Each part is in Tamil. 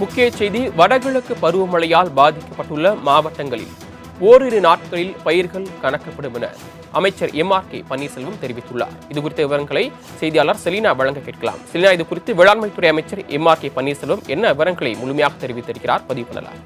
முக்கிய செய்தி வடகிழக்கு பருவமழையால் பாதிக்கப்பட்டுள்ள மாவட்டங்களில் ஓரிரு நாட்களில் பயிர்கள் கணக்கப்படும் என அமைச்சர் எம் ஆர் கே பன்னீர்செல்வம் தெரிவித்துள்ளார். இது குறித்த விவரங்களை செய்தியாளர் செலினா வழங்க கேட்கலாம். செலினா இது குறித்து வேளாண்மைத்துறை அமைச்சர் எம் ஆர் கே பன்னீர்செல்வம் என்ன விவரங்களை முழுமையாக தெரிவித்திருக்கிறார்? பதிவு பண்ணலாம்.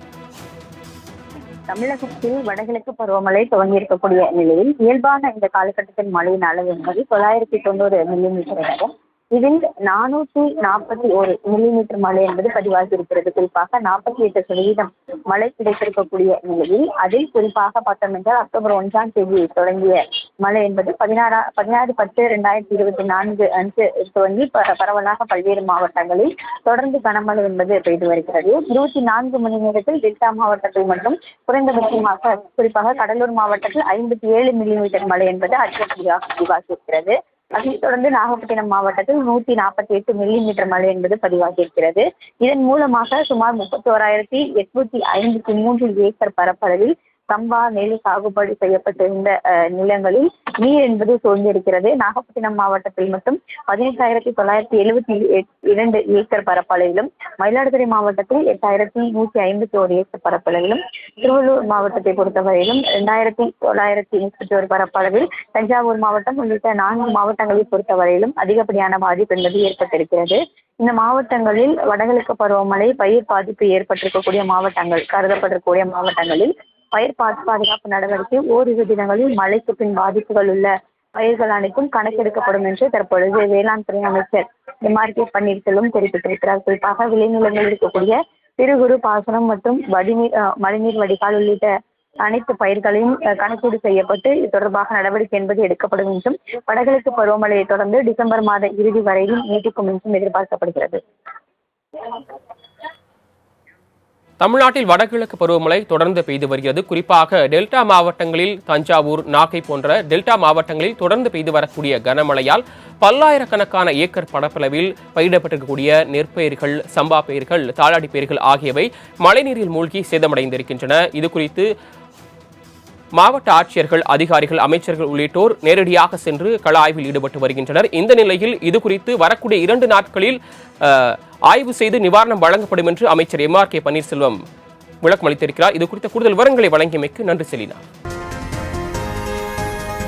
தமிழகத்தில் வடகிழக்கு பருவமழை துவங்கி இருக்கக்கூடிய நிலையில் இயல்பான இந்த காலகட்டத்தின் மழையின் அளவு என்பது தொள்ளாயிரத்தி தொண்ணூறு மில்லிமீட்டர் ஆகும். இதில் நானூற்றி நாற்பத்தி ஒரு மில்லிமீட்டர் மழை என்பது பதிவாகி இருக்கிறது. குறிப்பாக நாற்பத்தி எட்டு சதவீதம் மழை கிடைத்திருக்கக்கூடிய நிலையில் அதில் குறிப்பாக பார்த்தோம் என்றால் அக்டோபர் ஒன்றாம் தேதி தொடங்கிய மழை என்பது பதினாறா பதினாறு பத்து ரெண்டாயிரத்தி இருபத்தி நான்கு அன்று துவங்கி பரவலாக பல்வேறு மாவட்டங்களில் தொடர்ந்து கனமழை என்பது பெய்து வருகிறது. இருபத்தி நான்கு மணி நேரத்தில் டெல்டா மாவட்டத்தில் மட்டும் குறைந்தபட்சமாக குறிப்பாக கடலூர் மாவட்டத்தில் ஐம்பத்தி ஏழு மில்லிமீட்டர் மழை என்பது அதிகப்படியாக பதிவாகி இருக்கிறது. அதைத் தொடர்ந்து நாகப்பட்டினம் மாவட்டத்தில் நூத்தி நாற்பத்தி எட்டு மில்லிமீட்டர் மழை என்பது பதிவாகியிருக்கிறது. இதன் மூலமாக சுமார் முப்பத்தி ஓராயிரத்தி எட்நூத்தி ஐம்பத்தி மூன்று ஏக்கர் பரப்பளவில் சம்பா நெல் சாகுபடி செய்யப்பட்டிருந்த நிலங்களில் நீர் என்பது சூழ்ந்திருக்கிறது. நாகப்பட்டினம் மாவட்டத்தில் மட்டும் பதினெட்டாயிரத்தி தொள்ளாயிரத்தி எழுபத்தி இரண்டு ஏக்கர் பரப்பளவிலும் மயிலாடுதுறை மாவட்டத்தில் எட்டாயிரத்தி நூற்றி ஐம்பத்தி ஒரு ஏக்கர் பரப்பளவிலும் திருவள்ளூர் மாவட்டத்தை பொறுத்தவரையிலும் ரெண்டாயிரத்தி தொள்ளாயிரத்தி முப்பத்தி ஒரு பரப்பளவில் தஞ்சாவூர் மாவட்டம் உள்ளிட்ட நான்கு மாவட்டங்களை பொறுத்தவரையிலும் அதிகப்படியான பாதிப்பு என்பது ஏற்பட்டிருக்கிறது. இந்த மாவட்டங்களில் வடகிழக்கு பருவமழை பயிர் பாதிப்பு ஏற்பட்டிருக்கக்கூடிய மாவட்டங்கள் கருதப்பட்டிருக்கக்கூடிய மாவட்டங்களில் பயிர் பாதுகாப்பு நடவடிக்கை ஓரிரு தினங்களில் மழைக்கு பின் பாதிப்புகள் உள்ள பயிர்கள் அனைத்தும் கணக்கெடுக்கப்படும் என்று தற்பொழுது வேளாண் துறை அமைச்சர் எம். ஆர். கே. பன்னீர்செல்வம் குறிப்பாக விளைநிலங்களில் இருக்கக்கூடிய சிறு குறு பாசனம் மற்றும் வடிநீர் மழைநீர் வடிகால் உள்ளிட்ட அனைத்து பயிர்களையும் அஹ், கணக்கீடு செய்யப்பட்டு இது தொடர்பாக நடவடிக்கை என்பது எடுக்கப்படும் என்றும் வடகிழக்கு பருவமழையை தொடர்ந்து டிசம்பர் மாத இறுதி வரையிலும் நீட்டிக்கும் என்றும் எதிர்பார்க்கப்படுகிறது. தமிழ்நாட்டில் வடகிழக்கு பருவமழை தொடர்ந்து பெய்து வருகிறது. குறிப்பாக டெல்டா மாவட்டங்களில் தஞ்சாவூர் நாகை போன்ற டெல்டா மாவட்டங்களில் தொடர்ந்து பெய்து வரக்கூடிய கனமழையால் பல்லாயிரக்கணக்கான ஏக்கர் பரப்பளவில் பயிரிடப்பட்டிருக்கக்கூடிய நெற்பயிர்கள் சம்பா பயிர்கள் தாளாடி பயிர்கள் ஆகியவை மழைநீரில் மூழ்கி சேதமடைந்திருக்கின்றன. இது குறித்து மாவட்ட ஆட்சியர்கள் அதிகாரிகள் அமைச்சர்கள் உள்ளிட்டோர் நேரடியாக சென்று கள ஆய்வில் ஈடுபட்டு வருகின்றனர். இந்த நிலையில் இது குறித்து வரக்கூடிய இரண்டு நாட்களில் ஆய்வு செய்து நிவாரணம் வழங்கப்படும் என்று அமைச்சர் எம் ஆர் கே பன்னீர்செல்வம் விளக்கம் அளித்திருக்கிறார் இது குறித்த கூடுதல் விவரங்களை வழங்கியமைக்கு நன்றி செலினா